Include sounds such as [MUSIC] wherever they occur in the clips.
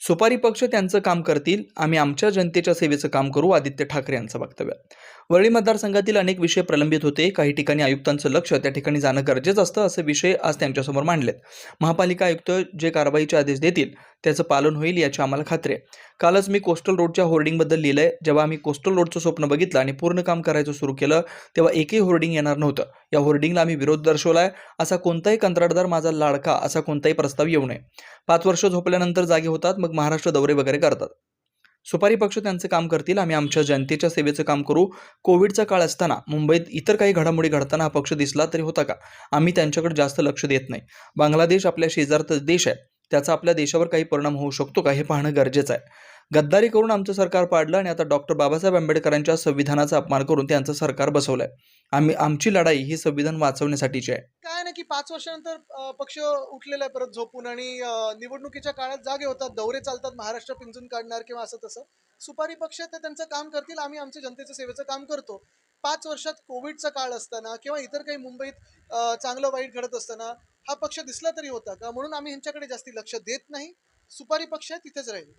सुपारी पक्ष त्यांचं काम करतील. आम्ही आमच्या जनतेच्या सेवेचं काम करू आदित्य ठाकरे यांचं वक्तव्य. वरळी मतदारसंघातील अनेक विषय प्रलंबित होते. काही ठिकाणी आयुक्तांचं लक्ष त्या ठिकाणी जाणं गरजेचं असतं असे विषय आज त्यांच्यासमोर मांडलेत. महापालिका आयुक्त जे कारवाईचे आदेश देतील त्याचं पालन होईल याची आम्हाला खात्री आहे. कालच मी कोस्टल रोडच्या होर्डिंगबद्दल लिहिलंय. जेव्हा आम्ही कोस्टल रोडचं स्वप्न बघितलं आणि पूर्ण काम करायचं सुरू केलं तेव्हा एकही होर्डिंग येणार नव्हतं. या होर्डिंगला आम्ही विरोध दर्शवलाय. असा कोणताही कंत्राटदार माझा लाडका असा कोणताही प्रस्ताव येऊ नये. पाच वर्ष झोपल्यानंतर जागे होतात मग महाराष्ट्र दौरे वगैरे करतात. सुपारी पक्ष त्यांचं काम करतील आम्ही आमच्या जनतेच्या सेवेचं काम करू. कोविडचा काळ असताना मुंबईत इतर काही घडामोडी घडताना हा पक्ष दिसला तरी होता का? आम्ही त्यांच्याकडे जास्त लक्ष देत नाही. बांगलादेश आपल्या शेजारचा देश आहे. त्याचा आपल्या देशावर काही परिणाम होऊ शकतो का हे पाहणं गरजेचं आहे. गद्दारी करून आमचं सरकार पाडलं आणि आता डॉक्टर बाबासाहेब आंबेडकरांच्या संविधानाचा अपमान करून त्यांचं सरकार बसवलंय. आम्ही आमची लढाई ही संविधान वाचवण्यासाठीची आहे. काय ना की पाच वर्षानंतर पक्ष उठलेला आहे परत झोपून आणि निवडणुकीच्या काळात जागे होतात दौरे चालतात महाराष्ट्र पिंजून काढणार किंवा असं तसं. सुपारी पक्ष ते त्यांचं काम करतील आम्ही आमच्या जनतेचं सेवेचं काम करतो. पाच वर्षात कोविडचा काळ असताना किंवा इतर काही मुंबईत चांगलं वाईट घडत असताना हा पक्ष दिसला तरी होता का? म्हणून आम्ही ह्यांच्याकडे जास्ती लक्ष देत नाही. सुपारी पक्ष आहे तिथेच राहील.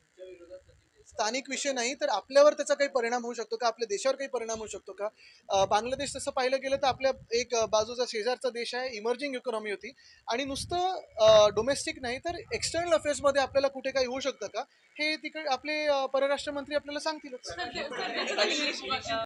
स्थानिक विषय नाही तर आपल्यावर त्याचा काही परिणाम होऊ शकतो का? आपल्या देशावर काही परिणाम होऊ शकतो का? बांगलादेश तसं पाहिलं गेलं तर आपल्या एक बाजूचा शेजारचा देश आहे इमर्जिंग इकॉनॉमी होती. आणि नुसतं डोमेस्टिक नाही तर एक्सटर्नल अफेअर्समध्ये आपल्याला कुठे काही होऊ शकतं का? हे तिकडे आपले परराष्ट्र मंत्री आपल्याला सांगतीलच. [LAUGHS]